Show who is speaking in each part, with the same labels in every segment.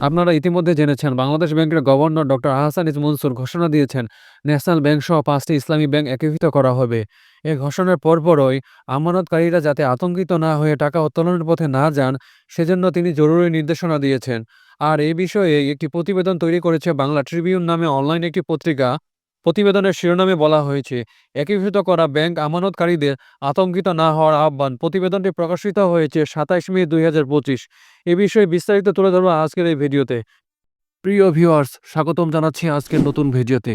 Speaker 1: আপনারা ইতিমধ্যে জেনেছেন, বাংলাদেশ ব্যাংকের governor doctor Ahsan H Mansur ঘোষণা দিয়েছেন, ন্যাশনাল ব্যাংক সহ পাঁচটি ইসলামী ব্যাংক একীভূত করা হবে। এ ঘোষণার পরপরই আমানতকারীরা যাতে আতঙ্কিত না হয়ে টাকা উত্তোলনের পথে না যান, সেজন্য তিনি জরুরি নির্দেশনা দিয়েছেন। আর এ বিষয়ে একটি প্রতিবেদন তৈরি করেছে বাংলা ট্রিবিউন নামে অনলাইন একটি পত্রিকা। প্রতিবেদনের শিরোনামে বলা হয়েছে, একীভূত করা ব্যাংক আমানতকারীদের আতঙ্কিত না হওয়ার আহ্বান। প্রতিবেদনটি প্রকাশিত হয়েছে সাতাইশ মে দুই হাজার পঁচিশ। এ বিষয়ে বিস্তারিত তুলে ধরবো আজকের এই ভিডিওতে। প্রিয় ভিউয়ার্স, স্বাগতম জানাচ্ছি আজকের নতুন ভিডিওতে।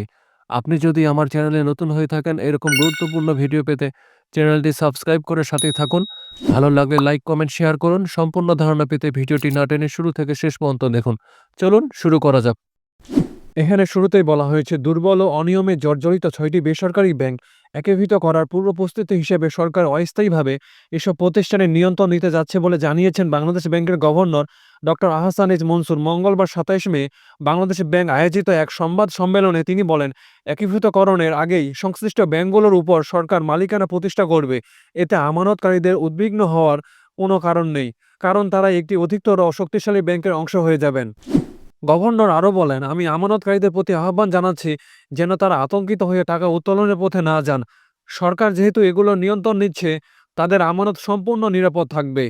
Speaker 1: আপনি যদি আমার চ্যানেলে নতুন হয়ে থাকেন, এরকম গুরুত্বপূর্ণ ভিডিও পেতে চ্যানেলটি সাবস্ক্রাইব করে সাথেই থাকুন। ভালো লাগলে লাইক, কমেন্ট, শেয়ার করুন। সম্পূর্ণ ধারণা পেতে ভিডিওটি না টেনে শুরু থেকে শেষ পর্যন্ত দেখুন। চলুন শুরু করা যাক। এখানে শুরুতেই বলা হয়েছে, দুর্বল ও অনিয়মে জর্জরিত ছয়টি বেসরকারি ব্যাংক একীভূত করার পূর্ব প্রস্তুতি হিসেবে সরকার অস্থায়ীভাবে এসব প্রতিষ্ঠানের নিয়ন্ত্রণ নিতে যাচ্ছে বলে জানিয়েছেন বাংলাদেশ ব্যাংকের গভর্নর ডক্টর আহসানিজ মনসুর। মঙ্গলবার সাতাইশ মে বাংলাদেশ ব্যাংক আয়োজিত এক সংবাদ সম্মেলনে তিনি বলেন, একীভূতকরণের আগেই সংশ্লিষ্ট ব্যাংকগুলোর উপর সরকার মালিকানা প্রতিষ্ঠা করবে। এতে আমানতকারীদের উদ্বিগ্ন হওয়ার কোনো কারণ নেই, কারণ তারা একটি অধিকতর শক্তিশালী ব্যাংকের অংশ হয়ে যাবেন। গভর্নর আরও বলেন, আমি আমানতকারীদের প্রতি আহ্বান জানাচ্ছি যেন তারা আতঙ্কিত হয়ে টাকা উত্তোলনের পথে না যান। সরকার যেহেতু এগুলো নিয়ন্ত্রণ নিচ্ছে, তাদের আমানত সম্পূর্ণ নিরাপদ থাকবে।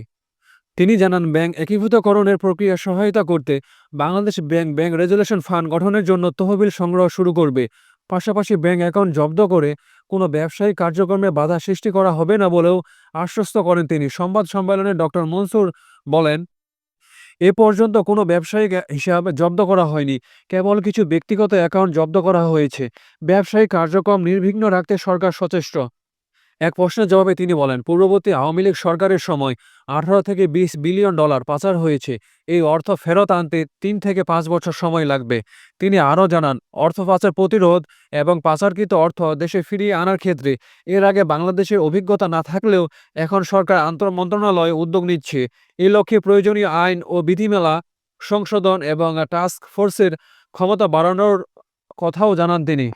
Speaker 1: তিনি জানান, ব্যাংক একীভূতকরণের প্রক্রিয়া সহায়তা করতে Bangladesh bank bank resolution fund গঠনের জন্য তহবিল সংগ্রহ শুরু করবে। পাশাপাশি ব্যাংক অ্যাকাউন্ট জব্দ করে কোনো ব্যবসায়িক কার্যক্রমে বাধা সৃষ্টি করা হবে না বলেও আশ্বস্ত করেন তিনি। সংবাদ সম্মেলনে ডক্টর মনসুর বলেন এ পর্যন্ত কোনো ব্যবসায়িক হিসাব জব্দ করা হয়নি। কেবল কিছু ব্যক্তিগত অ্যাকাউন্ট জব্দ করা হয়েছে। ব্যবসায়িক কার্যক্রম নির্বিঘ্ন রাখতে সরকার সচেষ্ট। এক প্রশ্নের জবাবে তিনি বলেন, পূর্ববর্তী আওয়ামী লীগ সরকারের সময় আঠারো থেকে বিশ বিলিয়ন ডলার পাচার হয়েছে। এই অর্থ ফেরত আনতে তিন থেকে পাঁচ বছর সময় লাগবে। তিনি আরও জানান, অর্থ পাচার প্রতিরোধ এবং পাচারকৃত অর্থ দেশে ফিরিয়ে আনার ক্ষেত্রে এর আগে বাংলাদেশের অভিজ্ঞতা না থাকলেও এখন সরকার আন্তর মন্ত্রণালয় উদ্যোগ নিচ্ছে। এই লক্ষ্যে প্রয়োজনীয় আইন ও বিধিমেলা সংশোধন এবং টাস্ক ফোর্সের ক্ষমতা বাড়ানোর কথাও জানান তিনি।